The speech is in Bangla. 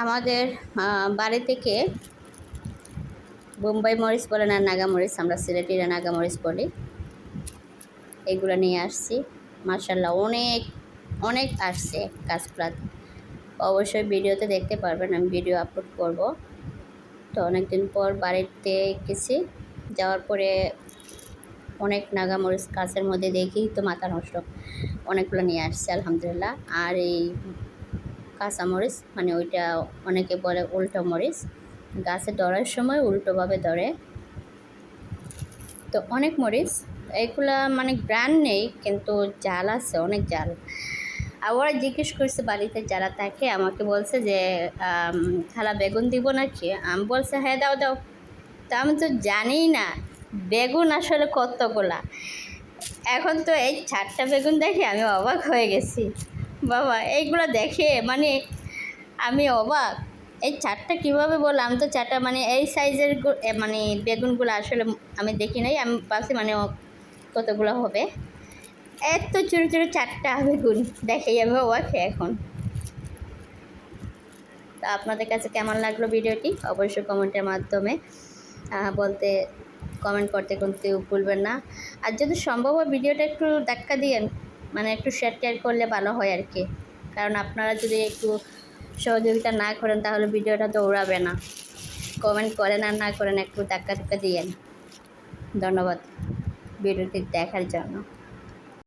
আমাদের বাড়ি থেকে বোম্বাই মরিচ বলে না, নাগা মরিচ, আমরা সিলেটিরা নাগা মরিচ বলি। এগুলো নিয়ে আসছি। মার্শাল্লাহ অনেক অনেক আসছে গাছপালা। অবশ্যই ভিডিওতে দেখতে পারবেন, আমি ভিডিও আপলোড করব। তো অনেক দিন পর বাড়িতে গেছি যাওয়ার পরে অনেক নাগামরিচ গাছের মধ্যে দেখি তো মাথা নষ্ট। অনেকগুলো নিয়ে আসছে, আলহামদুলিল্লাহ। আর এই কাঁচামরিচ মানে ওইটা অনেকে বলে উল্টো মরিচ। গাছে ধরার সময় উল্টোভাবে ধরে। তো অনেক মরিচ, এগুলা মানে ব্র্যান্ড নেই, কিন্তু জাল আছে, অনেক জাল। আর ওরা জিজ্ঞেস করছে বাড়িতে যারা থাকে, আমাকে বলছে যে খালা বেগুন দিব নাকি? আমি বলছে হ্যাঁ দাও দাও। তা আমি তো জানি না, বেগুন আসলে কতগুলা? এখন তো এই চারটা বেগুন দেখে আমি অবাক হয়ে গেছি। বাবা, এইগুলো দেখে মানে আমি অবাক। এই চারটা কীভাবে বললাম? তো চারটা মানে এই সাইজের মানে বেগুনগুলো আসলে আমি দেখি নাই। আমি পাশে মানে কতগুলো হবে। এত ছোটো ছোটো চারটা বেগুন। দেখেই আমি অবাক এখন। তা আপনাদের কাছে কেমন লাগল ভিডিওটি? অবশ্যই কমেন্টের মাধ্যমে বলতে, কমেন্ট করতে কিন্তু ভুলবেন না। আর যদি সম্ভব হয় ভিডিওটা একটু ধাক্কা দিয়েন মানে একটু শেয়ার টেয়ার করলে ভালো হয় আর কি। কারণ আপনারা যদি একটু সহযোগিতা না করেন, তাহলে ভিডিওটা দৌড়াবে না। কমেন্ট করেন আর না করেন, একটু ধাক্কা ধাক্কা দিয়েন। ধন্যবাদ। ভিডিওটি দেখার জন্য।